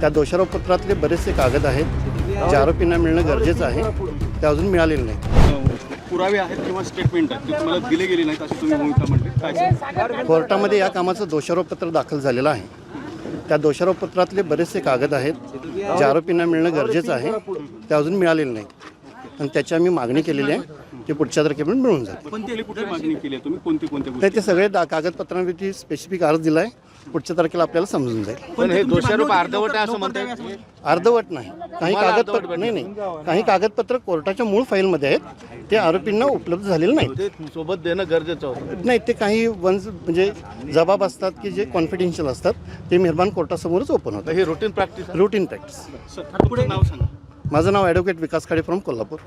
त्या दोषारोपपत्रातले बरेचसे कागद आहेत जे आरोपींना मिळणं गरजेचं आहे ते अजून मिळालेले नाही. पुरावे आहेत किंवा स्टेटमेंट आहेत ते तुम्हाला दिले गेले नाहीत अशी तुम्ही भूमिका म्हणली काय सांगाल? कोर्टामध्ये या कामाचं दोषारोपपत्र दाखल झालेलं आहे. त्या दोषारोपपत्रातले बरेचसे कागद आहेत जे आरोपींना मिळणं गरजेचं आहे ते अजून मिळालेले नाही. आणि त्याची आम्ही मागणी केलेली आहे ते पुढच्या तारखेपर्यंत मिळून जाते पण ती कुठे मागणी केली आहे तुम्ही? कोणती कोणत्या तर गोष्टी? ते सगळे दा कागदपत्रांवरती स्पेसिफिक अर्ज दिला आहे पुढच्या तारखेला आपल्याला समजून जाईल. पण हे दोषारोप अर्धवट आहे असं म्हणतात अर्धवट नाही. काही कागदपत्र नाही नाही. काही कागदपत्र कोर्टाच्या मूळ फाईलमध्ये आहेत. ते आरोपींना उपलब्ध झालेले नाहीत ते सोबत देणं गरजेचं होतं. नाही ते काही वन्स म्हणजे जबाब असतात की जे कॉन्फिडेन्शियल असतात ते मेहरबान कोर्टासमोरच ओपन तर होतात. हे routine practice routine practice sir पुढे नाव सांगा. माझं नाव ॲडव्होकेट विकास खाडे फ्रॉम कोल्हापूर.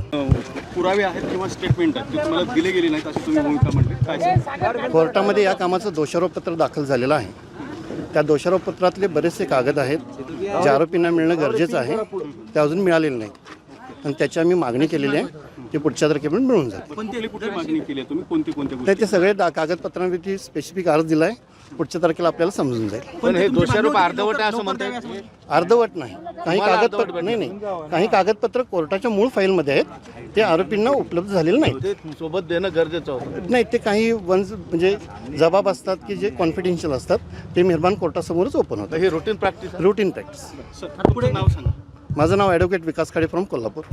पुरावे आहेत किंवा स्टेटमेंट आहेत तुम्हाला दिले गेले नाहीत अशी तुम्ही भूमिका म्हणली. काय सांगाल? कोर्टामध्ये या कामाचं दोषारोपपत्र दाखल झालेलं आहे. त्या दोषारोपपत्रातले बरेचसे कागद आहेत जे आरोपींना मिळणं गरजेचं आहे ते अजून मिळालेले नाही आणि त्याची आम्ही मागणी केलेली आहे ते पुढच्या तारखेपर्यंत मिळून कोणत्या तर ते सगळे दा कागदपत्रांवरती स्पेसिफिक अर्ज दिला आहे पुढच्या तारखेला आपल्याला समजून जाईल. पण हे दोषारोप अर्धवट आहे असं म्हणतात अर्धवट नाही. काही कागदपत्र नाही नाही. काही कागदपत्र कोर्टाच्या मूळ फाईलमध्ये आहेत. ते आरोपींना उपलब्ध झालेले नाहीत ते सोबत देणं गरजेचं होतं. नाही ते काही वन्स म्हणजे जबाब असतात की जे कॉन्फिडेन्शियल असतात ते मेहरबान कोर्टासमोरच ओपन तर होतात. हे routine practice routine practice sir पुढे नाव सांगा. माझं नाव ॲडव्होकेट विकास खाडे फ्रॉम कोल्हापूर.